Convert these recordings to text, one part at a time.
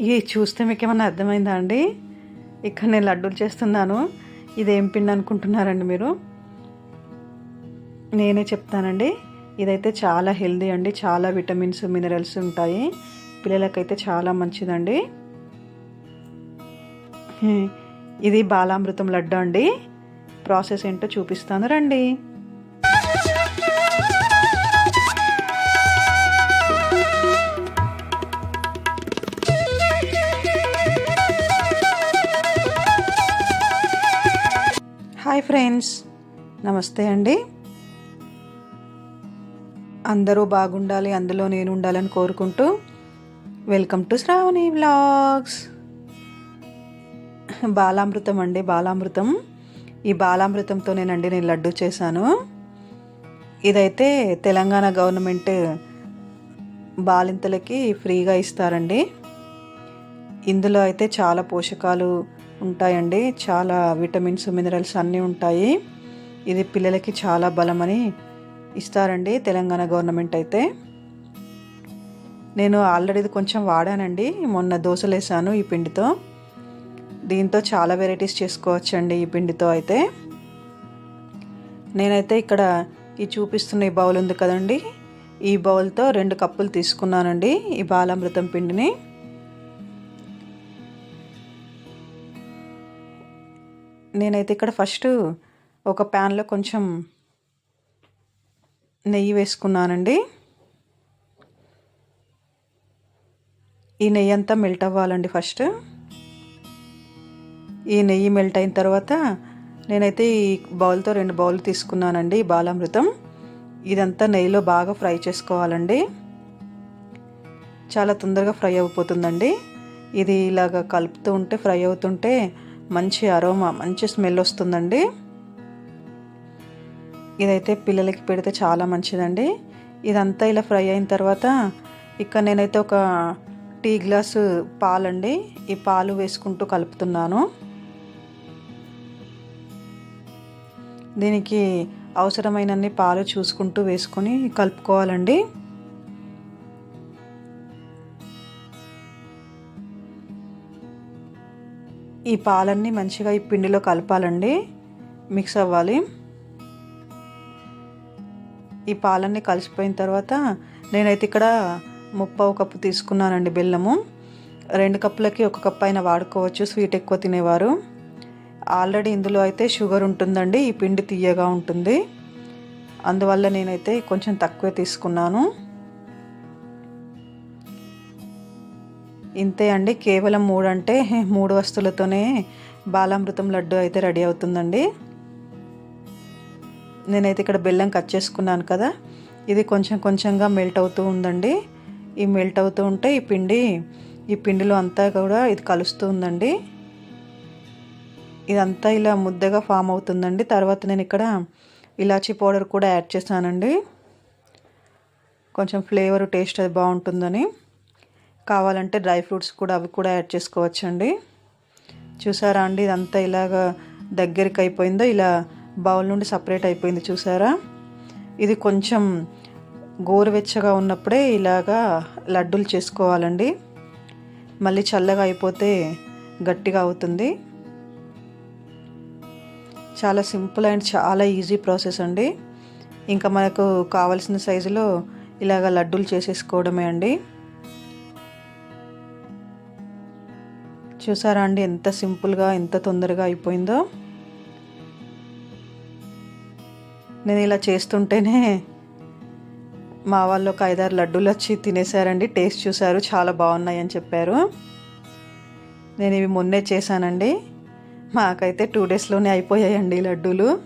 ఇది చూస్తే మీకు ఏమైనా అర్థమైందా అండి? ఇక్కడ నేను లడ్డూలు చేస్తున్నాను. ఇదేం పిండి అనుకుంటున్నారండి మీరు? నేనే చెప్తానండి. ఇదైతే చాలా హెల్దీ అండి. చాలా విటమిన్స్ మినరల్స్ ఉంటాయి. పిల్లలకైతే చాలా మంచిదండి. ఇది బాలామృతం లడ్డు అండి. ప్రాసెస్ ఏంటో చూపిస్తాను. రండి. ఫ్రెండ్స్ నమస్తే అండి. అందరూ బాగుండాలి అందులో నేను ఉండాలని కోరుకుంటూ welcome to Sravani vlogs. Balamrutham అండి బాలామృతం. ఈ బాలామృతంతోనేనండి నేను లడ్డు చేశాను. ఇదైతే తెలంగాణ గవర్నమెంట్ బాలింతలకి ఫ్రీగా ఇస్తారండి. ఇందులో అయితే చాలా పోషకాలు ఉంటాయండి. చాలా విటమిన్స్ మినరల్స్ అన్నీ ఉంటాయి. ఇది పిల్లలకి చాలా బలమని ఇస్తారండి తెలంగాణ గవర్నమెంట్ అయితే. నేను ఆల్రెడీ ఇది కొంచెం వాడానండి. మొన్న దోశలు వేసాను ఈ పిండితో. దీంతో చాలా వెరైటీస్ చేసుకోవచ్చండి ఈ పిండితో అయితే. నేనైతే ఇక్కడ ఈ చూపిస్తున్న ఈ బౌల్ ఉంది కదండి. ఈ బౌల్తో రెండు కప్పులు తీసుకున్నానండి ఈ బాలామృతం పిండిని. నేనైతే ఇక్కడ ఫస్ట్ ఒక ప్యాన్లో కొంచెం నెయ్యి వేసుకున్నానండి. ఈ నెయ్యి అంతా మెల్ట్ అవ్వాలండి ఫస్ట్. ఈ నెయ్యి మెల్ట్ అయిన తర్వాత నేనైతే ఈ బౌల్తో రెండు బౌల్ తీసుకున్నానండి ఈ బాలామృతం. ఇదంతా నెయ్యిలో బాగా ఫ్రై చేసుకోవాలండి. చాలా తొందరగా ఫ్రై అయిపోతుందండి ఇది ఇలాగ కలుపుతూ ఉంటే ఫ్రై అవుతుంటే మంచి అరోమా మంచి స్మెల్ వస్తుందండి. ఇదైతే పిల్లలకి పెడితే చాలా మంచిదండి. ఇదంతా ఇలా ఫ్రై అయిన తర్వాత ఇక్కడ నేనైతే ఒక టీ గ్లాసు పాలండి. ఈ పాలు వేసుకుంటూ కలుపుతున్నాను. దీనికి అవసరమైనన్ని పాలు చూసుకుంటూ వేసుకొని కలుపుకోవాలండి. ఈ పాలన్నీ మంచిగా ఈ పిండిలో కలపాలండి. మిక్స్ అవ్వాలి. ఈ పాలన్నీ కలిసిపోయిన తర్వాత నేనైతే ఇక్కడ ముప్పావు కప్పు తీసుకున్నానండి బెల్లము. రెండు కప్పులకి ఒక కప్ అయినా వాడుకోవచ్చు స్వీట్ ఎక్కువ తినేవారు. ఆల్రెడీ ఇందులో అయితే షుగర్ ఉంటుందండి ఈ పిండి తీయగా ఉంటుంది. అందువల్ల నేనైతే కొంచెం తక్కువే తీసుకున్నాను. ఇంతే అండి. కేవలం మూడు అంటే మూడు వస్తువులతోనే బాలామృతం లడ్డు అయితే రెడీ అవుతుందండి. నేనైతే ఇక్కడ బెల్లం కట్ చేసుకున్నాను కదా. ఇది కొంచెం కొంచెంగా మెల్ట్ అవుతూ ఉందండి. ఈ మెల్ట్ అవుతూ ఉంటే ఈ పిండి ఈ పిండిలో అంతా కూడా ఇది కలుస్తూ ఉందండి. ఇదంతా ఇలా ముద్దగా ఫామ్ అవుతుందండి. తర్వాత నేను ఇక్కడ ఇలాచీ పౌడర్ కూడా యాడ్ చేశానండి. కొంచెం ఫ్లేవర్ టేస్ట్ అది బాగుంటుందని. కావాలంటే డ్రై ఫ్రూట్స్ కూడా అవి కూడా యాడ్ చేసుకోవచ్చండి. చూసారా అండి ఇదంతా ఇలాగా దగ్గరికి అయిపోయిందో ఇలా బౌల్ నుండి సపరేట్ అయిపోయింది చూసారా? ఇది కొంచెం గోరువెచ్చగా ఉన్నప్పుడే ఇలాగా లడ్డూలు చేసుకోవాలండి. మళ్ళీ చల్లగా అయిపోతే గట్టిగా అవుతుంది. చాలా సింపుల్ అండ్ చాలా ఈజీ ప్రాసెస్ అండి. ఇంకా మనకు కావలసిన సైజులో ఇలాగ లడ్డూలు చేసేసుకోవడమే అండి. చూసారా అండి? ఎంత సింపుల్గా ఎంత తొందరగా అయిపోయిందో. నేను ఇలా చేస్తుంటేనే మా వాళ్ళు ఒక ఐదారు లడ్డూలు వచ్చి తినేసారండి. టేస్ట్ చూశారు చాలా బాగున్నాయి అని చెప్పారు. నేను ఇవి మొన్నే చేశానండి. మాకైతే టూ డేస్లోనే అయిపోయాయండి లడ్డూలు.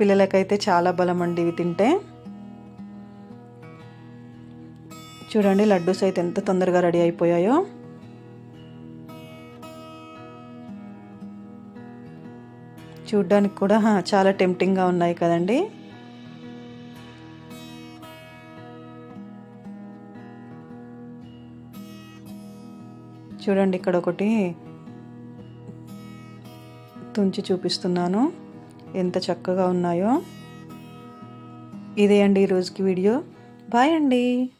పిల్లలకైతే చాలా బలం అండి ఇవి తింటే. చూడండి లడ్డూస్ అయితే ఎంత తొందరగా రెడీ అయిపోయాయో. చూడ్డానికి కూడా చాలా టెంప్టింగ్గా ఉన్నాయి కదండి. చూడండి ఇక్కడ ఒకటి తుంచి చూపిస్తున్నాను. ఎంత చక్కగా ఉన్నాయో. ఇదే అండి ఈరోజుకి వీడియో. బాయ్ అండి.